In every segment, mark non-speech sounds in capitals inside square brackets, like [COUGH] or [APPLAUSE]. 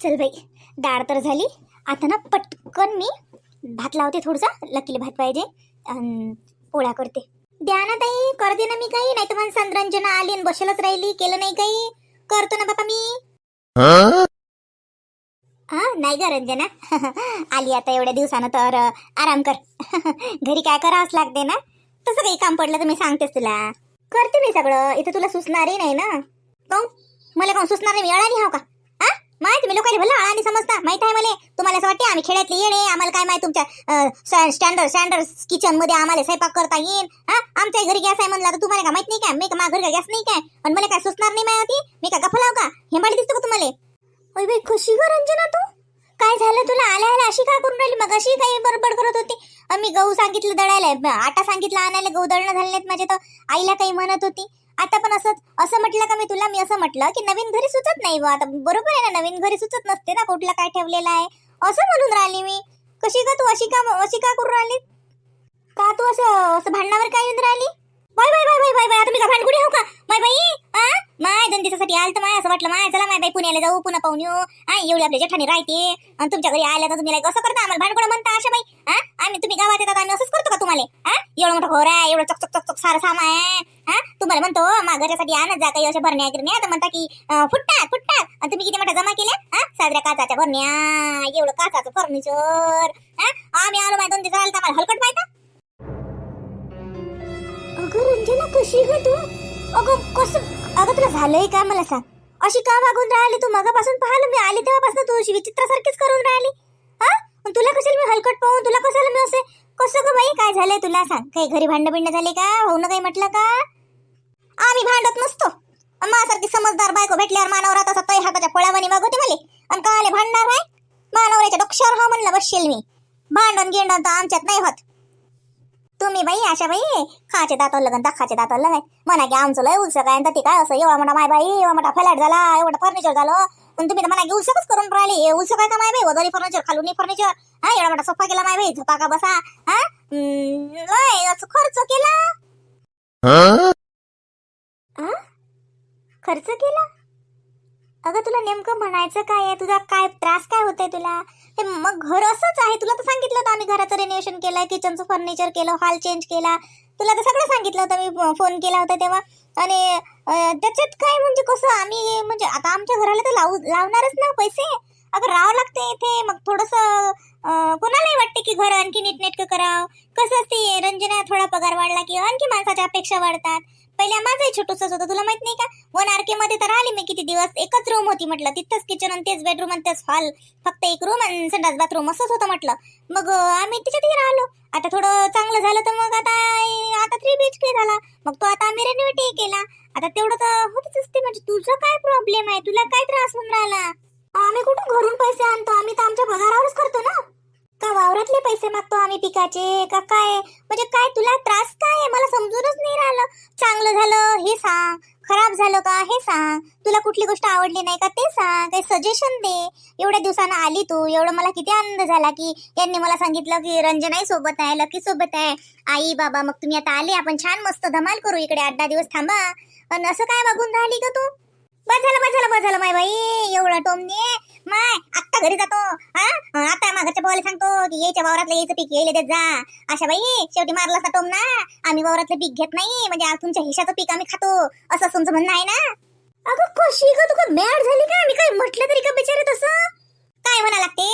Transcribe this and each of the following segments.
चल बाई डाळ तर झाली. आता ना पटकन मी भात लावते थोडसा लकीला भात पाहिजे. अन पोळ्या करते. द्या ना ताई करते ना मी काही नाही तर मग संद्रंजना आली आणि बसेलच राहिली केलं नाही काही. करतो ना बाबा मी. हा नाही ग रंजना. [LAUGHS] आली आता एवढ्या दिवसानं तर आराम कर. [LAUGHS] घरी काय करावंच लागते ना? तसं काही काम पडलं तर मी सांगतेस तुला. करते मी सगळं इथं तुला सुचणारही नाही ना. काऊन? मला काऊन सुचणार नाही? मी अळाली हाव हो का? हा माहिती तुम्ही लोकांनी भला आणि समजता माहीत आहे मला. तुम्हाला असं वाटते आम्ही खेड्यातले येणे आम्हाला काय माहिती तुमच्या स्टँडर्ड स्टँडर्ड किचनमध्ये आम्हाला स्वयंपाक करता येईल? हा? आमच्या घरी गॅस आहे म्हणलं तर तुम्हाला का माहीत नाही काय? मी का माझ्या घरी गॅस नाही काय? आणि मला काय सुचणार नाही माहिती मी का गफलाव का? हेंबाडी दिसतो का तुम्हाला? ओय बाई खुशी गो रंजना तू. काय झालं तुला? आल्या आल्या अशी काय करून राहिली? मग अशी काही बडबड करत होती? मी गहू सांगितलं दळायला. आटा सांगितलं आणायला गहू दळणं झाले नाहीत माझे तर. आईला काही म्हणत होती. आता पण असंच असं म्हटलं का मी तुला? मी असं म्हटलं की नवीन घरी सुचत नाही आता बरोबर आहे ना नवीन घरी सुचत नसते ना कुठला काय ठेवलेलं आहे. असं म्हणून राहिली मी. कशी का तू? अशी का अशी का करून राहिली? का तू असं असं भांडणावर काय येऊन राहिली? Bye bye bye bye bye bye. आता मी का भांडकुडी हो का? बाय बाई आ? माय दोन दिवसासाठी आलं तर माय असं वाटलं माय चला माय बाई पुण्याला जाऊ पुन्हा पाहून येऊ. हा एवढी आपल्या जेठाने राहते. आणि तुमच्या घरी आल्या तर तुम्ही लाईक असं करता आम्हाला भांडकुडं म्हणता अशा बाई. हा आम्ही तुम्ही गावात येतात आम्ही असंच करतो का तुम्हाला? हा एवढं मोठं घर आहे एवढं चकचक चकचक चक चक सारं सामान हा तुम्हाला म्हणतो मा घरासाठी आणत जा काही अशा भरण्या गिरण्या. तर म्हणता की अं, फुटतात फुटतात आणि तुम्ही किती मोठ्या जमा केल्या? हा साजऱ्या काचाच्या भरण्या. एवढं काचाचं फर्निचर हा आम्ही आलो माय दोन दिवस आलं तर आम्हाला हलकट पाहिजे अगं रंजना कशी ग तू? अगं कसं अगं तुला झालंय का मला सांग? अशी का वागून राहिली? तू मगापासून पाहिलं मी आली तेव्हापासून तू अशी विचित्रासारखीच करून राहिली. हा? मग तुला कशाला मी हलकट पाहून तुला कशाला मी असे कसं गं बाई? काय झालंय तुला सांग? काही घरी भांडण बिंड झाले का? होऊन काही म्हटलं का? आम्ही भांडत नसतो. माझ्यासारखी समजदार बायको भेटल्यावर मानवरा तसा तय हाताच्या पोळ्यावानी मागवते मले आणि काले भांडणार आहे. मानवऱ्याच्या डोक्षावर हा म्हणलं बसशील मी. भांडण गिंडण तर आमच्यात नाही होत. तुम्ही बाई अशा बाई खाचे दातावर लगन दाखाचे दातावर लगन म्हणा की आमचं लय उलसं काय ते काय असं एवढा मोठा माय बाई एवढा मोठा फ्लॅट झाला एवढं फर्निचर झालं. पण तुम्ही तर म्हणा की उलसकच करून राहिले. हे उलसं काय का माय बाई? वदरी फर्निचर खालून फर्निचर हा एवढा मोठा सोफा केला माय बाई झोपा का बसा. हा? लय खर्च केला? खर्च केला? अगं तुला नेमकं म्हणायचं काय आहे? तुझा काय त्रास काय होतंय तुला? ते मग घर असंच आहे. तुला तर सांगितलं होतं आम्ही घराचं रेनोव्हेशन केलं किचनचं फर्निचर केलं हॉल चेंज केला. तुला तर सगळं सांगितलं होतं. मी फोन केला होता तेव्हा. आणि त्याच्यात काय म्हणजे कसं? आम्ही म्हणजे आता आमच्या घराला तर लावू लावणारच ना पैसे. अगं राहावं लागते इथे. मग थोडंसं कोणालाही वाटते की घर आणखी नीटनेटकं करावं. कसं असते रंजना थोडा पगार वाढला की आणखी माणसाच्या अपेक्षा वाढतात. पहिल्या माझंही छोटूसच होतं तुला माहीत नाही का? वन आर के मध्ये तर आले मी किती दिवस एकच रूम होती म्हटलं तिथंच किचन आणि तेच बेडरूम आणि तेच हॉल फक्त एक रूम आणि संडास बाथरूम असंच होतं म्हटलं. मग आम्ही तिथे राहिलो. आता थोडं चांगलं झालं तर मग आता आता थ्री बी एच के झाला. मग तो आता आम्ही रेनोव्हेटही केला. आता तेवढं तर होतच असते म्हणजे. तुझा काय प्रॉब्लेम आहे? तुला काय त्रास होऊन राहिला? आम्ही कुठून घरून पैसे आणतो? आम्ही तर आमच्या पगारावरच करतो ना? का वावरातले पैसे मागतो आम्ही पिकाचे? का काय? म्हणजे काय तुला त्रास काय? आहे मला समजूनच नाही राहिलं. चांगलं झालं हे सांग. खराब झालं का? हे सांग. तुला कुठली गोष्ट आवडली नाही का? ते सांग. काही सजेशन दे. एवढ्या दिवसानं आली तू. एवढं मला किती आनंद झाला की यांनी मला सांगितलं की रंजनाई सोबत आहे लकी सोबत आहे. आई बाबा मग तुम्ही आता आले. आपण छान मस्त धमाल करू इकडे. आठ दहा दिवस थांबा. पण असं काय बघून राहिली का तू? बस झालं बस झालं बस झालं माय बाई. एवढं टोमने माय घरी जातो. हा? आता मागच्या भावाला सांगतो की यायच्या वावरातलं यायचं पीक येईल देत जा. अशा बाई शेवटी मारला असता टोम ना आम्ही वावरातलं पीक घेत नाही म्हणजे आज तुमच्या हिशाचं पीक आम्ही खातो. असं तुमचं म्हणणं आहे ना? अगं कशी का तुका मॅड झाली का? मी काय म्हटलं तरी का बिचारे तसं? काय म्हणा लागते?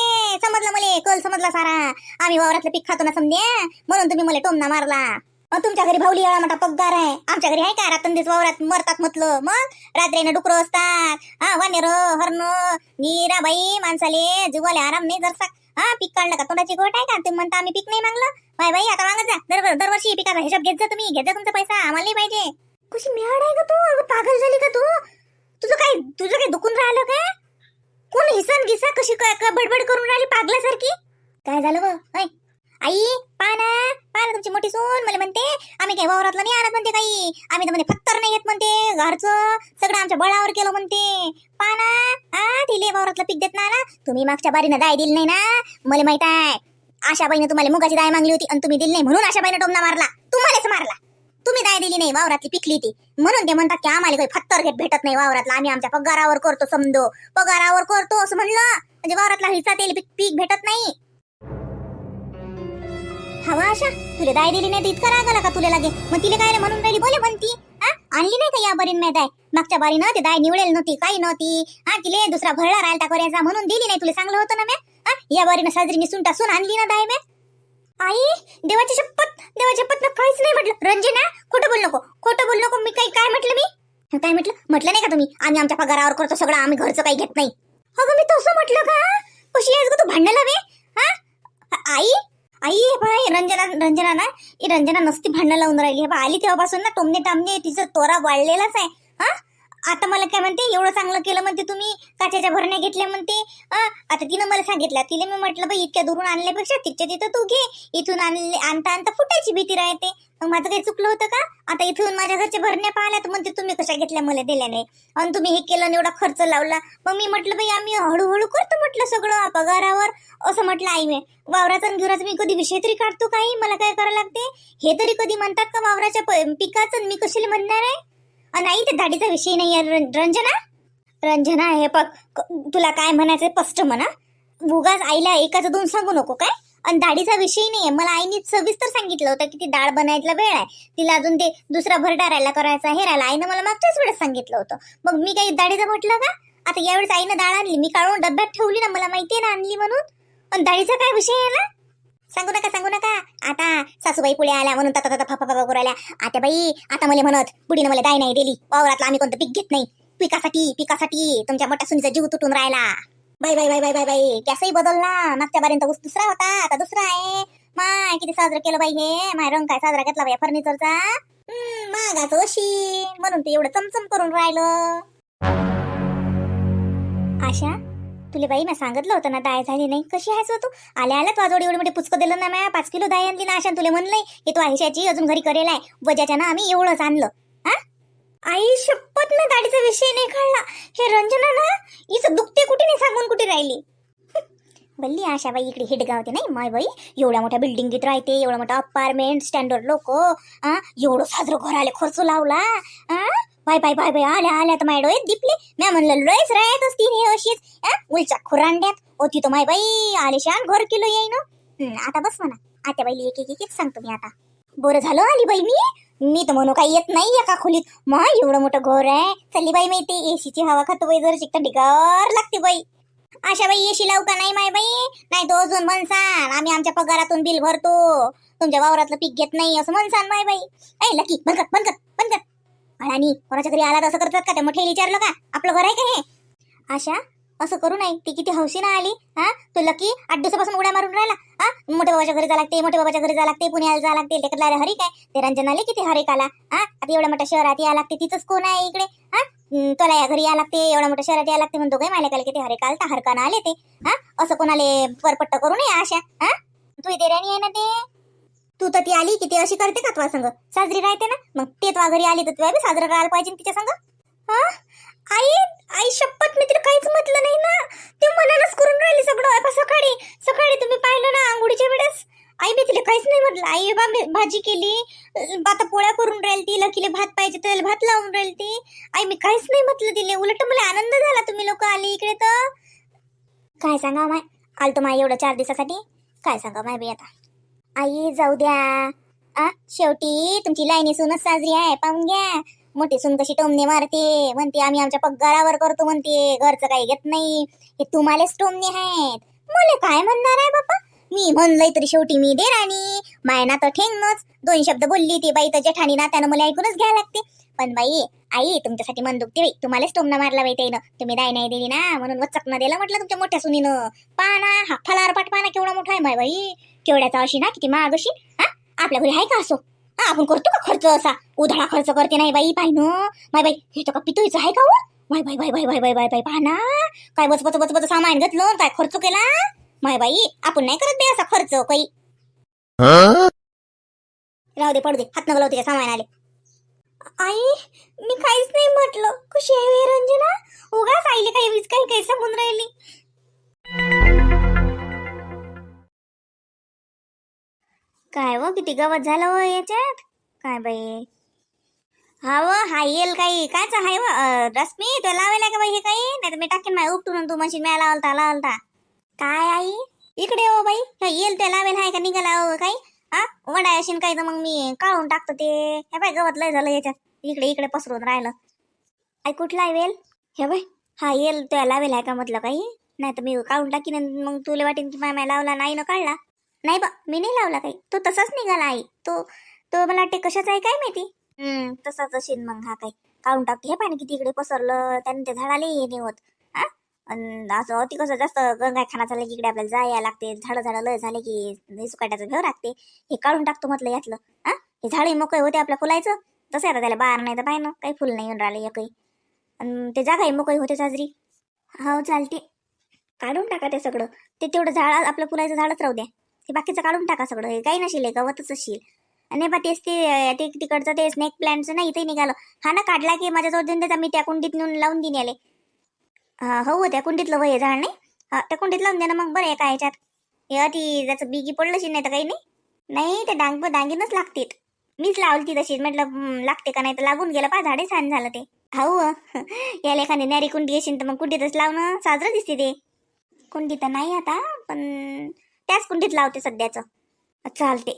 समजलं मला कल समजला सारा. आम्ही वावरातलं पीक खातो ना समजे म्हणून तुम्ही मला टोमना मारला. तुमच्या घरी भाऊली एवढा मोठा पगार आहे. आमच्या घरी आहे का? रात्रंदिवस वावरात मरतात म्हटलं. मग रात्रीनं डुकरं असतात. हा वानेर हरण नीरा बाई माणसाले जीवाले आराम नाही जरसा. हा पीक काढलं का तोंडाची गोट आहे का? तुम्ही म्हणता आम्ही पीक नाही मागलं. बाय बाई आता मागत जा. दर दरवर्षी पिकाचा हिशोब घेत जा तुम्ही. घेत जा तुमचा पैसा. आम्हाला नाही पाहिजे. कशी मिळाड आहे का तू? पागल झाली का तू. तुझं काय तुझं काय दुखून राहिलं का कोण हिसन गिसा कशी काय बडबड करून राहिली पागल्यासारखी काय झालं ग? ऐ आई पाना पाना तुमची मोठी सून मला म्हणते आम्ही काही वावरातलं नाही आणत म्हणते काही. आम्ही तर म्हणे फत्तर नाही येत म्हणते घरचं सगळं आमच्या बळावर केलं म्हणते. पाना हा तिले वावरातलं पीक देत ना तुम्ही मागच्या बारीनं दाय दिली नाही ना. मला माहीत आहे आशा बाईनं तुम्हाला मुगाची दाय मागली होती आणि तुम्ही दिली नाही म्हणून आशा बाईनं टोमना मारला. तुम्हालाच मारला. तुम्ही दाय दिली नाही वावरातली पिकली ती. म्हणून ते म्हणतात की आम्हाला काही फत्तर घेत भेटत नाही वावरातला. आम्ही आमच्या पगारावर करतो समजो. पगारावर करतो असं म्हणलं. म्हणजे वावरातला हिस्सा तेल पीक भेटत नाही. हवा अशा. तुला दाय दिली नाही तर इतका राग आला का तुला लागे? मग तिला काय रे म्हणून राहिली? बोले म्हणती हा आणली नाही का या बरीन मी दाय? मागच्या बारीनं ते दाय निवडेल नव्हती काही नव्हती. हा तिले दुसरा भरला राहिला करायचा म्हणून दिली नाही तुला चांगलं होतं ना मी? या बारीनं साजरी निसून टासून आणली ना दाय मी? आई देवाची शपथ देवाची शपथ काहीच नाही म्हटलं. रंजना खोटं बोल नको खोटं बोल नको. मी काही काय म्हटलं मी? काय म्हटलं? म्हटलं नाही का तुम्ही? आम्ही आमच्या पगारावर करतो सगळं आम्ही घरचं काही घेत नाही. अगं मी तसं म्हटलं का? कशी आहेस ग तू भांडायला वे हा? आई? आई हे बाय रंजना रंजना ना ही रंजना नसती भांडणं लावून राहिली. हे बा आली तेव्हापासून ना टोमने टामने तिचं तोरा वाढलेलाच आहे. हा? आता मला काय म्हणते एवढं चांगलं केलं म्हणते तुम्ही काच्याच्या भरण्या घेतल्या म्हणते आता तिनं मला सांगितलं तिला मी म्हटलं बाई इतक्या दुरून आणल्यापेक्षा तिच्या तिथं तू घे इथून आणले आणता आणता फुटायची भीती राहते. मग माझं काही चुकलं होतं का? आता इथून माझ्या घरच्या भरण्या पाहिल्या तर म्हणते तुम्ही कशा घेतल्या मला दिल्या नाही. आणि तुम्ही हे केलं आणि एवढा खर्च लावला. मग मी म्हटलं बाई आम्ही हळूहळू करतो म्हटलं सगळं पगारावर. असं म्हटलं आई मी. वावराचं आणि मी कधी विषय तरी काढतो काही? मला काय करावं लागते? हे तरी कधी म्हणतात का वावराच्या प- पिकाचं मी कशाला म्हणणार आहे? नाही ते दाढीचा विषय नाही आहे रं- रंजना? रंजना हे बघ क- तुला काय म्हणायचं स्पष्ट म्हणा. उगाच आईला एकाचं दोन सांगू नको काय? आणि दाढीचा विषय नाही आहे मला आईने सविस्तर सांगितलं होतं की ती डाळ बनायला वेळ आहे. तिला अजून ते दुसरा भरडा राहायला करायचा हे राहिला. आईनं मला मागच्याच वेळेस सांगितलं होतं. मग मी काही दाढीचं म्हटलं का? आता यावेळेस आईनं डाळ आणली. मी काढून डब्यात ठेवली ना मला माहितीये ना आणली म्हणून. आणि दाढीचा काय विषय आहे ना सांगू नका सांगू नका. आता सासूबाई पुढे आल्या म्हणून तता तता फाफा फाफा आल्या आता बाई आता मला म्हणत पुढीनं मला दाय नाही दिली. वावरातला आम्ही कोणतं पीक घेत नाही. पिकासाठी पिकासाठी तुमच्या मोठ्या सुनीचा जीव तुटून राहिला. बाई बाई बाई बाई बाई बाई बदल बदलला. मागच्या बारींचा ऊस दुसरा होता आता दुसरा आहे. माय किती साजरा केलं बाई हे. माय रंग काय साजरा घेतला बाई फर्निचरचा? मागाच अशी म्हणून ते एवढं चमचम करून राहिलं. आशा? तुले बाई मी सांगितलं होतं ना दाय झाली नाही. कशी आहेस हो तू? आल्या आल्या तू जोडी एवढी मोठी पुचकं दिलं ना म्या? पाच किलो दाय आणली ना अशा तुला म्हणलंय की तू आयुष्याची अजून घरी करेल आहे. वजाच्या ना आम्ही एवढंच आणलं. हा? आई शपथ ना दाढीचा विषय नाही कळला. हे रंजना ना हिचं दुखते कुठे नाही सांगून कुठे राहिली? [LAUGHS] बल्ली आशा बाई इकडे हिडगावते नाही माय बाई. एवढ्या मोठ्या बिल्डिंगीत राहते एवढा मोठा अपार्टमेंट स्टँडर्ड लोक एवढं साजरं घराला खर्च लावला आ? बाय बाय पाय पाय आल्या आल्या तर माझ्या डोळ्यात दिपले. म्या म्हणलं लयच राहत असतील हे अशीच. उलच्या खुरांड्यात. होती तो माय बाई आलेशान घर किलो येईन. हं, आता बस म्हणा. आता बाई एक एक एक सांगतो मी आता. बरं झालं आली बाई मी? मी तर म्हणू काही येत नाही एका खोलीत. मग एवढं मोठं घर आहे. चल्ली बाई माहिती एसीची हवा खातो बाई जर. चिकट डिगार लागते बाई. आशा बाई एशी लावू का नाही माय बाई? नाही तो अजून म्हणसान आम्ही आमच्या पगारातून बिल भरतो. तुमच्या वावरातलं पीक घेत नाही असं म्हणसान माय बाई. ऐ लकी बनकत बनकत बनकत कर आणि कोणाच्या घरी आला तर असं करतात का? त्या मोठे विचारलं का? आपलं घर आहे का हे? आशा असं करू नाही ती किती हौशीनं आली हा? तो लकी आठ दिवसापासून उड्या मारून राहिला हा? मोठ्या बाबाच्या घरी जा लागते मोठ्या बाबाच्या घरी जा लागते पुण्याला जा लागते लेकरला अरे हरिक काय? ते रंजनाले किती हरिक आला हा? आता एवढ्या मोठ्या शहरात या लागते तिचंच कोण आहे इकडे हा? तुला या घरी या लागते एवढ्या मोठ्या शहरात या लागते म्हणतो काय मालिकाला किती हरिक आलता हरकानं आले ते हा? असं कोणाले परपट्ट करू नये आशा हा? तू इथे राणी आहे ना ते? तू तर ती आली की ती अशी करते का तुला संग? साजरी राहते ना? मग ते तुला घरी आली तर तुला बी साजरं करायला पाहिजे तिच्या संग? आई आई शपथ मी तिला काहीच म्हटलं नाही ना. ते मनानच करून राहिली सगळं. आता सकाळी सकाळी तुम्ही पाहिलं ना आंघोळीच्या वेळेस? आई मी तिला काहीच नाही म्हटलं. आई बा भाजी केली आता पोळ्या करून राहील ती लकीले भात पाहिजे तर भात लावून राहील ती. आई मी काहीच नाही म्हटलं तिले. उलट मला आनंद झाला. तुम्ही लोक आले इकडे तर. काय सांगा माय? आलतो माय एवढं चार दिवसासाठी. काय सांगा माय बी आता? आई जाऊ द्या. आ शेवटी तुमची लाईनी सूनच साजरी आहे पाहून घ्या. मोठी सून कशी टोमणे मारते. म्हणते आम्ही आमच्या पगारावर करतो म्हणते. घरचं काही घेत नाही. हे तुम्हालाच टोमणे आहेत. मला काय म्हणणार आहे बापा? मी म्हणलंय तरी शेवटी मी दे राणी. मायना तर ठेंगनच दोन शब्द बोलली ती बाई तर जेठाणी ना त्यानं मला ऐकूनच घ्यायला लागते. पण बाई आई तुमच्यासाठी मन दुखते बाई तुम्हालाच टोमना मारला बाई त्यानं. तुम्ही दाय नाही दिली ना. म्हणून वचक न दिलं म्हटलं तुमच्या मोठ्या सुनीनं. पाना हा फलार पाट पाना केवढा मोठा आहे माय बाई. केवढ्याचा अशी ना किती महाग अशी हा? आपल्या घरी आहे का असो? हा आपण करतो का खर्च असा? उधळा खर्च करते नाही बाई पाहिन माय बाई हे तर का पितोयचं आहे का हो? माय बाई बाई बाई बाई बाई बाई बाई पाना काय बस बस बस बस सामान घेतलं काय खर्च केला? माय बाई आपण नाही करत बे असा खर्च काही. राहू दे पडू दे. हात नगला होते सामान आले आई मी काहीच नाही म्हटलं. कशी आहे रंजना? उगाच आईले काही वीज काही काही सांगून राहिली. काय व किती गवत झालं व याच्यात? काय बाई? हा व हा येल काही कायच हाय व? रश्मी तो लावायला का बाई हे काही? नाही तर मी टाकेन माय उपटून तू मशीन मी लावलता लावलता. काय आई? इकडे हो बाई. काय येईल ते लावेल हाय का निघाला हो काही? हा? वडाय असेल काही तर मग मी काढून टाकतो ते. हे बाय गवत लय झालं याच्यात. इकडे इकडे पसरून राहिलं. आई कुठला वेल? हे बाय हा येल तो लावेल हाय का म्हटलं काही? नाही तर मी काढून टाकीन मग तुला वाटेन की माय लावला नाही ना काढला. नाही बा मी नाही लावला काही. तो तसाच निघाला आहे तो तो मला वाटते कशाचा आहे काय माहिती? हम्म तसाच असेल मग हा काही. काढून टाकते हे पाणी किती इकडे पसरलं त्याने ते झाडाला हे नाही होत हा असं ती कसं जास्त गंगाय खाना झालं की इकडे आपल्याला जायला लागते. झाडं झाडं लय झाले की सुकाट्याचं घर लागते हे काढून टाकतो म्हटलं यातलं. हा? हे झाडे मोकळे होते आपल्या फुलायचं. तसं आता त्याला बार नाही तर पाहिजे काही फुल नाही येऊन राहिले काही आणि ते जागाही मोकळी होते साजरी. हो चालते. काढून टाका ते सगळं. ते तेवढं झाड आपलं फुलाचं झाडच राहू द्या. ते बाकीचं काढून टाका सगळं. हे काही नशील हे गवतच असेल आणि बा तेच ते ते तिकडचं ते स्नेक प्लॅनचं नाही इथे निघालं. हा ना काढला की माझ्याजवळ देऊन देता मी त्या कुंडीत नेऊन लावून देईन आले हा हो त्या कुंडीतलं वय झाड नाही? हा त्या कुंडीत लावून द्या ना मग बरं आहे का याच्यात हे अति त्याचं बिगी पडलं नाही तर काही नाही? नाही ते डांग डांगीनच लागते मीच लावली ती तशीच म्हटलं लागते का नाही तर लागून गेलं पा झाडे छान झालं ते. हो [LAUGHS] याला एखादी नॅरी कुंडी असेल तर मग कुंडीतच लावणं साजरं दिसते ते. कुंडी तर नाही आता पण त्याच कुंडीत लावते सध्याचं. चालते.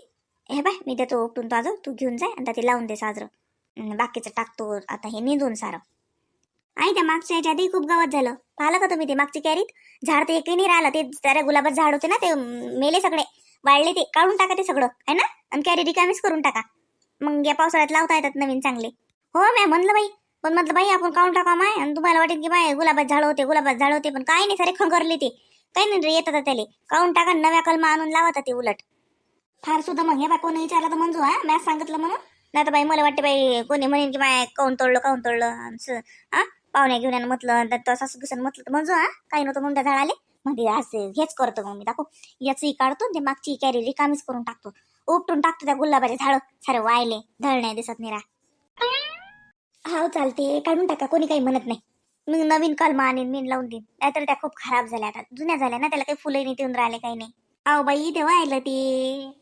हे बाय मी देतो उपटून ताजं तू घेऊन जाय आणि ते लावून दे साजरं. बाकीचं टाकतो. आता हे निंदून सारं. आई त्या मागच्या याच्या आधी खूप गवत झालं. पाहिलं का तुम्ही ते मागची कॅरीत? झाड ते एकही नाही राहिलं. ते साऱ्या गुलाबात झाड होते ना ते मेले सगळे. वाळले ते. काढून टाका ते सगळं. आहे ना? आणि कॅरी रिकामीच करून टाका. मग या पावसाळ्यात लावता येतात नवीन चांगले. हो मॅम म्हणलं बाई. पण म्हटलं बाई आपण काढून टाका माय आणि तुम्हाला वाटेल की बाय गुलाबात झाड होते गुलाबात झाड होते. पण काही नाही सारे खंगरले ते. काही नाही रे येतात त्याले. काढून टाका नव्या कलमा आणून लावतात ते उलट. फार सुद्धा मग हे बाय कोणी विचारलं तर मंजू हा मॅ सांगितलं म्हणून. नाही तर बाई मला वाटते बाई कोणी म्हणेन की बाय काऊन तोडलं काऊन तोडलं हा पाहुण्या घेऊन यानं म्हटलं तर सासू दुसरं म्हटलं तर मंजू हा काही नव्हतं म्हणून त्या झाडाले. म्हणजे असे हेच करतो मग मी दाखव. याचंही काढतो ते मागची कॅरी रिकामीच करून टाकतो. उपटून टाकतो त्या गुलाबाचे झाडं. सारे वायले धळ नाही दिसत निरा. हा चालते. काढून टाका. कोणी काही म्हणत नाही. मी नवीन कलमा आणीन मी लावून देईन. नाहीतर त्या खूप खराब झाल्या आता. जुन्या झाल्या ना त्याला काही फुलंही नाही देऊन राहिले काही नाही. अहो बाई ते आलं ते.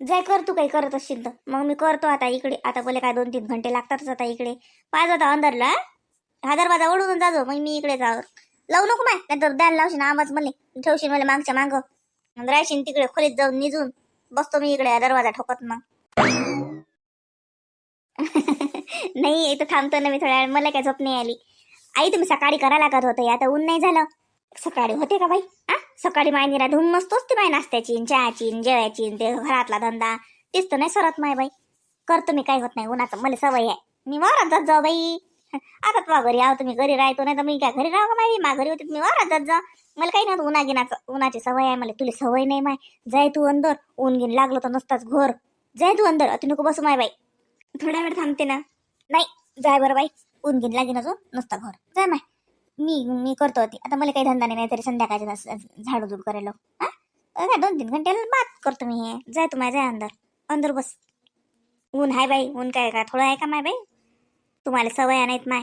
जाय कर तू काही करत असशील तर. मग मी करतो आता इकडे. आता बोले काय दोन तीन घंटे लागतातच आता इकडे. पाहिजे आता अंधारला हा दरवाजा ओढून जाजो मग मी इकडे जाऊ लावू नको माय नाही तर द्यायला लावशील आवाज मला ठेवशील मला मागच्या माग. राहशील तिकडे खोलीत जाऊन निजून. बसतो मी इकडे दरवाजा ठोकत मग. [LAUGHS] नाही इथं थांबतो ना मी थोड्या वेळ. मला काय झोप नाही आली. आई तुम्ही सकाळी करा लागत या आता ऊन नाही झालं. सकाळी होते का बाई? आ? सकाळी माय निरा धूम मस्तोच ते माय नाश्त्याची चहाची जेवायची ते घरातला धंदा. तेच तर नाही सरत माय बाई. करतो मी काय होत नाही उन्हाचं मला सवय आहे. मी वावरात जात जाऊ बाई. आता तुझ्या घरी आहो तुम्ही घरी राहतो नाही तर मी काय घरी राहू का माय? मा घरी होते मी वावरात जात जा मला काही नाही उन्हा गिनाचं उन्हाची सवय आहे मला तुला सवय नाही माय. जाय तू अंदर. ऊन गिन लागलं तर नसताच घर. जाय तू अंदर. अति नको बसू माय बाई. थोडा वेळ थांबते ना. नाही जाय बरं बाई. ऊन गिन लागेन अजून नुसता घर. जाय माय. मी मी करतो होती आता मला काही धंदा नाही तरी संध्याकाळच्या झाडू झूड करायला काय दोन तीन घंट्याला बात करतो मी हे. जाय तू माय जाय अंदर. अंदर बस. ऊन हाय बाई ऊन काय का थोडं आहे का माय बाई? तुम्हाला सवय नाहीत माय.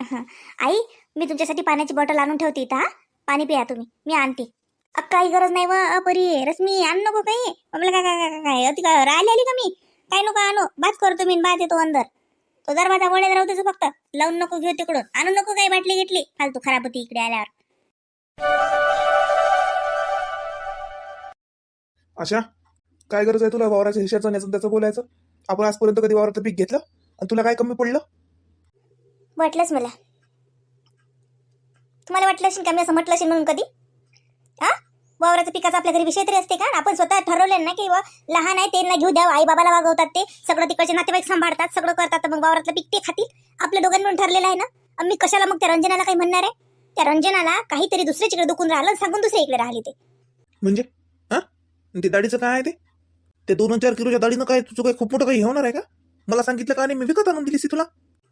[LAUGHS] आई मी तुमच्यासाठी पाण्याची बॉटल आणून ठेवते इथं हा? पाणी पिया तुम्ही. मी आणते. अ, काही गरज नाही व अपरी रश्मी आण नको काही. मला काय काय काय काय अति काय राहिली आली का मी? काय नको आणू. बात करतो मी बात येतो अंदर. तो दरवाजा वळेत राहू त्याचं फक्त. लावून नको घेऊ तिकडून. आणू नको काही बाटली घेतली फालतू खराब होती इकडे आल्यावर. अशा काय गरज आहे तुला वावराच्या हिशाचं न्याचं त्याचं बोलायचं? आपण आजपर्यंत कधी वावराचं पीक घेतलं? आणि तुला काय कमी पडलं? वाटलंच मला. तुम्हाला वाटलं असेल का मी असं म्हटलं असेल म्हणून कधी? हा? वावराचं पिकाचा आपल्या घरी विषय तरी असते का? आपण स्वतः ठरवलं ना की वा लहान आहे त्यांना घेऊ द्या आई बाबाला वागवतात ते. सगळं तिकडचे नातेवाईक सांभाळतात सगळं करतात मग वावरातलं पीक ते खातील. आपल्या दोघांनी मिळून ठरलेलं आहे ना? मी कशाला मग त्या रंजनाला काही म्हणणार आहे? त्या रंजनाला काहीतरी दुसऱ्याच्याकडे दुखून राहिलं सांगून दुसऱ्या इकडे राहिली ते. म्हणजे? हा? ते दाढीचं काय आहे ते? ते दोन चार किलोच्या दाढीनं काय तुझं काय खूप मोठं काही होणार आहे का? मला सांगितलं का नाही? मी विकत आणून दिलीस ती तुला.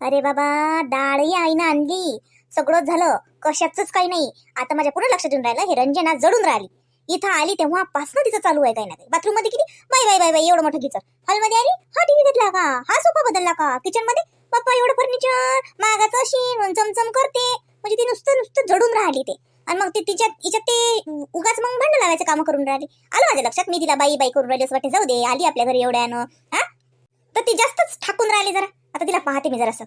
अरे बाबा डाळही आईनं आणली. सगळं झालं. कशाच काही नाही. आता माझ्या पुढे लक्ष देऊन राहिलं हे रंजना जडून राहिली. इथं आली तेव्हापासून तिचं चालू आहे काही ना काही. बाथरूममध्ये किती बाय बाय बाय बाय एवढं मोठं किचन हॉलमध्ये आली हा टीव्ही घेतला का? हा सोफा बदलला का? किचनमध्ये पप्पा एवढं फर्निचर मागाचं अशी चमचम करते. म्हणजे ती नुसतं नुसतं जडून राहिली ते. आणि मग ते तिच्यात तिच्यात ते उगाच मग भांडण लावायचं काम करून राहिली. आलं माझ्या लक्षात मी तिला बाई बाई करून राहिली असं वाटते जाऊ दे आली आपल्या घरी एवढ्यानं. हा? तर ती जास्तच ठाकून राहिली जरा. आता तिला पाहते मी जरासं.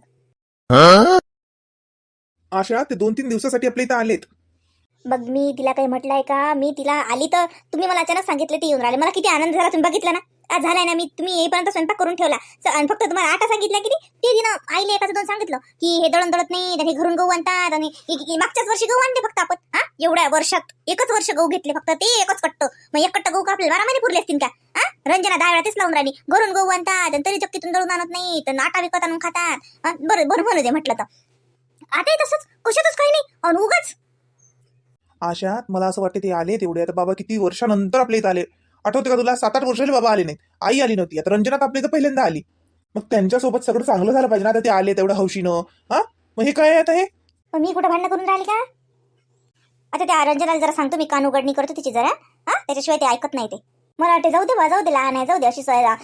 आशा ते दोन तीन दिवसासाठी आपल्या इथं आलेत. मग मी तिला काही म्हटलंय का? मी तिला आली तर तुम्ही मला अचानक सांगितलं ते येऊन राहिले. मला किती आनंद झाला तुम्ही बघितलं ना? आज झालाय ना मी तुम्ही येईपर्यंत स्वयंपाक करून ठेवला. स- आणि फक्त तुम्हाला आटा सांगितलं की नाही ते तिनं आईले एकाचं दोन सांगितलं की हे दळण दळत नाही आणि हे घरून गहू आणतात आणि मागच्याच वर्षी गहू आणले फक्त आपण. हा? एवढ्या वर्षात एकच वर्ष गहू घेतले फक्त ते एकच कट्ट. मग एक कट्ट गहू का आपल्याला बारा महिने पुरले असतील का? हा? रंजना दहा वेळा तेच लावून राहिली. घरून गहू आणतात आणि तरी चक्कीतून दळून आणत नाही तर आटा विकत आणून खातात. हा, बरं बरं म्हणू दे म्हटलं तर. आता तसंच कशातच काही नाही. आणि उगाच आशा मला असं वाटते ते आले तेवढे. आता बाबा किती वर्षानंतर आपल्या इथं आले. आठवते का तुला? सात आठ वर्षाले बाबा आले नाही आई आली नव्हती. आता रंजनात आपल्या इथं पहिल्यांदा आली. मग त्यांच्यासोबत सगळं चांगलं झालं पाहिजे ना? आता ते आले तेवढं हौशीनं. हा? मग हे काय आता हे? पण मी कुठं भांडणं करून राहिली का? आता त्या रंजनाला जरा सांगतो मी कान उघडणी करतो तिची जरा. हा? त्याच्याशिवाय ते ऐकत नाही ते. मला वाटते जाऊ दे बा जाऊ दे लहान आहे जाऊ दे अशी सोय हा?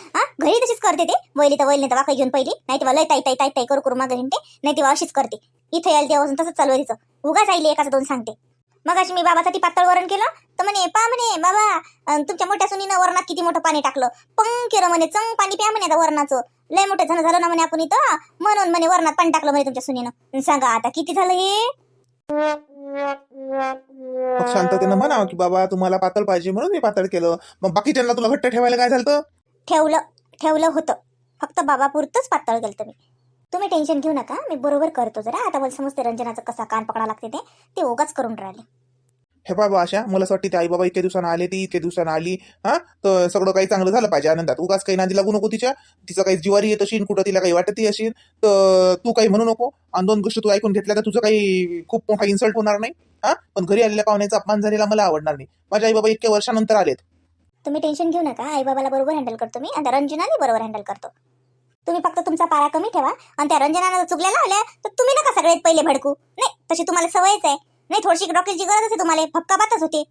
घरी तशीच करते ते. वैली तर वैली तर वाकई घेऊन पहिली. नाही तेव्हा लय ताई ताई ताई ताई करू करू मागे ते. नाही तेव्हा अशीच करते. इथे यायला तेव्हा तसंच चालू आहे तिचं. उगाच आईली एकाचं दोन सांगते. मग अशी मी बाबासाठी पातळ वरण केलं तर म्हणे पा म्हणे बाबा तुमच्या मोठ्या सुनीनं वरणात किती मोठं पाणी टाकलं. पंग केलं म्हणे चंग पाणी प्या म्हणे आता वरणाचं. लय मोठं झालं झालं ना म्हणे आपण इथं म्हणून म्हणे वरणात पाणी टाकलं म्हणे तुमच्या सुनीनं. सांगा आता किती झालं हे? मग शांततेनं म्हणा की बाबा तुम्हाला पातळ पाहिजे म्हणून मी पातळ केलं. मग बाकीच्यांना तुला घट्ट ठेवायला काय झालं ठेवलं ठेवलं होतं. फक्त बाबापुरतंच पातळ केलं तुम्ही तुम्ही टेन्शन घेऊ नका मी बरोबर करतो जरा. आता मला समजते रंजनाचं कसा कान पकडा लागते ते. ते उगाच करून राहिले. हे बाबा आशा मला असं वाटतं ते आई बाबा इतक्या दिवसानं आले ती इतक्या दिवसानं आली हा? तर सगळं काही चांगलं झालं पाहिजे आनंदात. उगाच काही नादी लागू नको तिच्या. तिचं काही जिवारी येत असेल कुठं तिला काही वाटतही असेल तर तू काही म्हणू नको. आणि दोन गोष्टी तू ऐकून घेतल्या तर तुझं काही खूप मोठा इन्सल्ट होणार नाही हा? पण घरी आलेल्या पाहुण्याचा अपमान झालेला मला आवडणार नाही. माझे आई बाबा इतक्या वर्षानंतर आलेत. तुम्ही टेन्शन घेऊ नका. आई बाबाला बरोबर हँडल करतो मी. आणि त्या रंजनाने बरोबर हँडल करतो. तुम्ही फक्त तुमचा पारा कमी ठेवा आणि त्या रंजनानं चुकल्या लावल्या तर तुम्ही नका सगळ्यात पहिले भडकू. नाही तशी तुम्हाला सवयच आहे. नाही थोडीशी डॉक्टरची गरज आहे तुम्हाला. फक्का पातच होते.